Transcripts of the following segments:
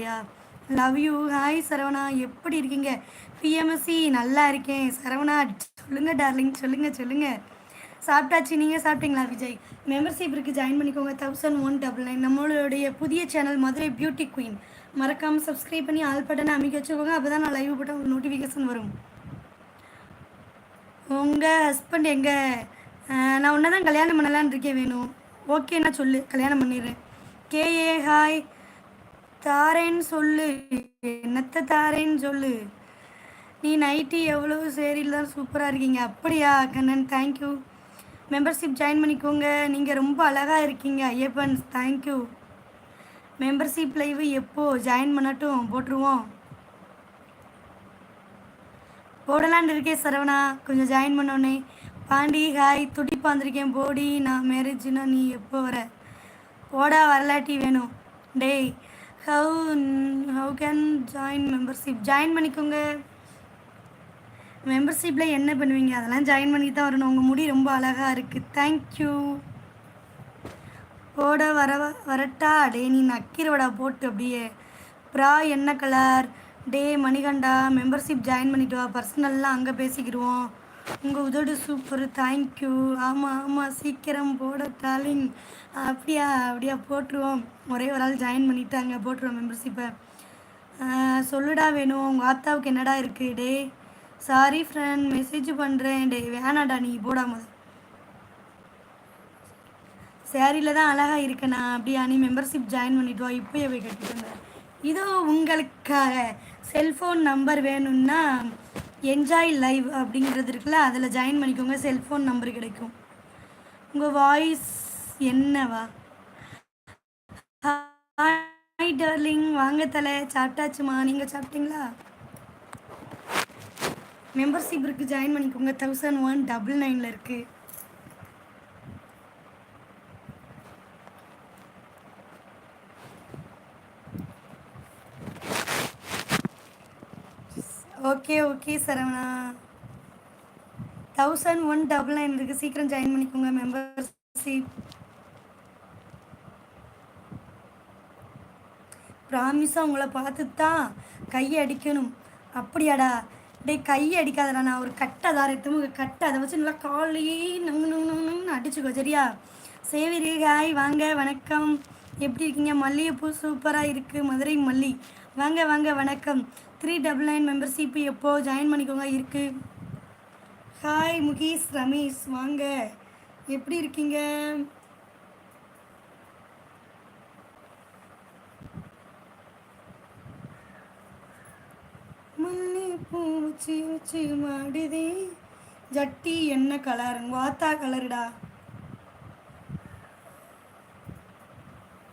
அப்படியா? Love you hi Saravana. எப்படி இருக்கீங்க? பிஎம்எஸ்சி நல்லா இருக்கேன். சரவணா சொல்லுங்கள் டார்லிங் சொல்லுங்கள் சொல்லுங்கள் சாப்பிட்டாச்சு. நீங்கள் சாப்பிட்டீங்களா விஜய்? மெம்பர்ஷிப் இருக்குது ஜாயின் பண்ணிக்கோங்க. தௌசண்ட் ஒன் டபுள் நைன் நம்மளுடைய புதிய சேனல் மதுரை பியூட்டி குயின் மறக்காமல் சப்ஸ்கிரைப் பண்ணி ஆல் பட்டனை அமைக்க வச்சுக்கோங்க. அப்போ தான் நான் லைவ் போட்டால் உங்களுக்கு நோட்டிஃபிகேஷன் வரும். உங்கள் ஹஸ்பண்ட் எங்கே? நான் உன்னை தான் கல்யாணம் பண்ணலான்னு இருக்கேன் வேணும் ஓகேண்ணா சொல்லு. கல்யாணம் பண்ணிடுறேன். கேஏ ஹாய் தாரேன்னு சொல்லு. என்னத்த தாரேன்னு சொல்லு. நீ நைட்டி எவ்வளோ சேரியில் தான் சூப்பராக இருக்கீங்க. அப்படியா கண்ணன்? தேங்க்யூ மெம்பர்ஷிப் ஜாயின் பண்ணிக்கோங்க. நீங்கள் ரொம்ப அழகாக இருக்கீங்க Ayyappan. Thank you membership live எப்போ? ஜாயின் பண்ணட்டும். போட்டுருவோம். போடலான்னு இருக்கேன் சரவணா. கொஞ்சம் ஜாயின் பண்ணோன்னே. பாண்டி ஹாய் துடிப்பா வந்திருக்கேன். போடி நான் மேரேஜ்னா நீ எப்போ வர? போடா வரலாட்டி வேணும். டேய் how how can join membership join பண்ணிக்கோங்க. மெம்பர்ஷிப்பில் என்ன பண்ணுவீங்க? அதெல்லாம் ஜாயின் பண்ணி தான் வரணும். உங்கள் முடி ரொம்ப அழகாக இருக்குது தேங்க்யூ போட வர வரட்டா. டே நீ நக்கிரவடா போட்டு அப்படியே. ப்ரா என்ன கலர் டே மணிகண்டா மெம்பர்ஷிப் ஜாயின் பண்ணிட்டு வா. பர்சனல்லாம் அங்கே பேசிக்கிடுவோம் உங்கள் உதடு சூப்பர் தேங்க்யூ ஆமாம் ஆமாம் சீக்கிரம் போட டாலிங் அப்படியா அப்படியா போட்டுருவோம். ஒரே ஒரு ஆள் ஜாயின் பண்ணிட்டாங்க போட்டுருவோம் மெம்பர்ஷிப்பை சொல்லுடா வேணும் உங்கள் ஆத்தாவுக்கு என்னடா இருக்குது டே சாரி ஃப்ரெண்ட் மெசேஜ் பண்ணுறேன் டே வேணாடா நீ போடாம சேரீல தான் அழகாக இருக்கேண்ணா அப்படியா நீ மெம்பர்ஷிப் ஜாயின் பண்ணிட்டு வா இப்போயே போய் கட்டிட்டு இதோ உங்களுக்காக செல்ஃபோன் நம்பர் வேணும்னா என்ஜாய் லைவ் அப்படிங்கிறது இருக்குல்ல அதில் ஜாயின் பண்ணிக்கோங்க செல்ஃபோன் நம்பர் கிடைக்கும். உங்கள் வாய்ஸ் என்னவா? ஹாய் டார்லிங் வாங்க தலை சாப்பிட்டாச்சுமா? நீங்கள் சாப்பிட்டீங்களா? மெம்பர்ஷிப் இருக்குது ஜாயின் பண்ணிக்கோங்க தௌசண்ட் ஒன் டபுள் நைனில் இருக்குது okay okay Saravana. Thousand one double nine இருக்குது சீக்கிரம் ஜாயின் பண்ணிக்கோங்க மெம்பர்ஷிப் ப்ராமிஸாக உங்களை பார்த்து தான் கையை அடிக்கணும். அப்படியாடா. டேய் கையை அடிக்காதடா. நான் ஒரு கட்டை தான் எடுத்து கட்டை அதை வச்சு நல்லா காலையே நங்கு நங்கு நங்குன்னு அடிச்சுக்கோ சரியா? சேவிரி ஹாய் வாங்க வணக்கம். எப்படி இருக்கீங்க? மல்லிகைப்பூ சூப்பராக இருக்குது மதுரை மல்லி. வாங்க வாங்க வணக்கம். த்ரீ டபுள் நைன் மெம்பர்ஷிப் எப்போ ஜாயின் பண்ணிக்கோங்க? இருக்குது ஹாய் முகேஷ் ரமேஷ் வாங்க. எப்படி இருக்கீங்க? மல்லிகைப்பூ உச்சி வச்சு மாடுதே. ஜட்டி என்ன கலர் வாத்தா கலருடா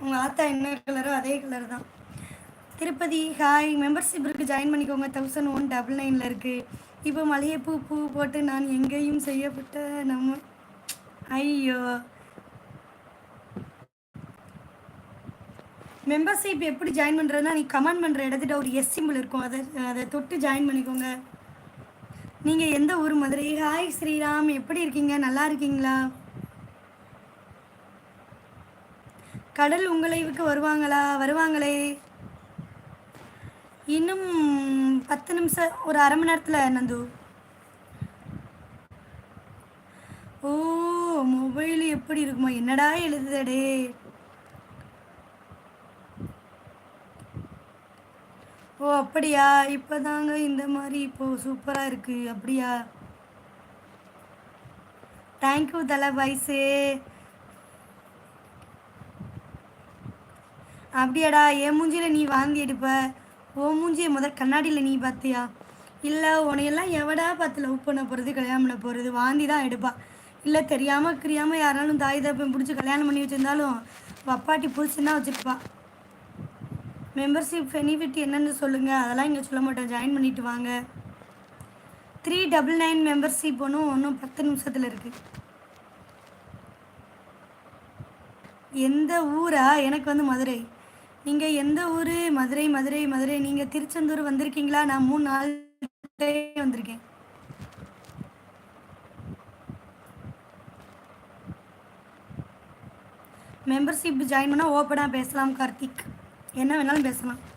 உங்கள் ஆத்தா என்ன கலரோ அதே கலர் தான். திருப்பதி ஹாய் மெம்பர்ஷிப் இருக்குது ஜாயின் பண்ணிக்கோங்க. தௌசண்ட் ஒன் டபுள் நைனில் இருக்குது இப்போ மலையப்பூ பூ போட்டு நான் எங்கேயும் செய்யப்பட்ட நம்ம ஐயோ. மெம்பர்ஷிப் எப்படி ஜாயின் பண்ணுறதுனா நீ கமெண்ட் பண்ணுற இடத்துல ஒரு எஸ் சிம்பிள் இருக்கும். அதை அதை தொட்டு ஜாயின் பண்ணிக்கோங்க. நீங்கள் எந்த ஊர் மதுரை? ஹாய் ஸ்ரீராம். எப்படி இருக்கீங்க? நல்லா இருக்கீங்களா? கடல் உங்களைவுக்கு வருவாங்களா? வருவாங்களே. இன்னும் பத்து நிமிஷம் ஒரு அரை மணி நேரத்தில் நந்து. ஓ மொபைல் எப்படி இருக்குமா என்னடா எழுதுதடே ஓ அப்படியா? இப்போதாங்க இந்த மாதிரி இப்போது சூப்பராக இருக்குது அப்படியா? தேங்க்யூ தலை பைசே அப்படியாடா என் மூஞ்சியில் நீ வாந்தி எடுப்ப? ஓ மூஞ்சியை முதல் கண்ணாடியில் நீ பார்த்தியா? இல்லை உனையெல்லாம் எவடா பார்த்து லவ் பண்ண போகிறது கல்யாணம் பண்ண போகிறது வாந்தி தான் எடுப்பா. இல்லை தெரியாமல் கிரியாமல் யாராலும் தாய் தப்பையும் பிடிச்சி கல்யாணம் பண்ணி வச்சுருந்தாலும் வப்பாட்டி பிடிச்சிருந்தா வச்சுருப்பா. மெம்பர்ஷிப் பெனிஃபிட் என்னென்னு சொல்லுங்கள் அதெல்லாம் இங்கே சொல்ல மாட்டோம் ஜாயின் பண்ணிட்டு வாங்க. த்ரீ டபுள் நைன் மெம்பர்ஷிப் ஒன்றும் ஒன்றும் பத்து நிமிஷத்தில் இருக்குது எந்த ஊரா? எனக்கு வந்து மதுரை. நீங்கள் எந்த ஊர்? மதுரை மதுரை மதுரை. நீங்கள் திருச்செந்தூர் வந்திருக்கீங்களா? நான் மூணு நாள் வந்திருக்கேன். மெம்பர்ஷிப் ஜாயின் பண்ணால் ஓப்பனாக பேசலாம் கார்த்திக். என்ன வேணாலும் பேசலாம்.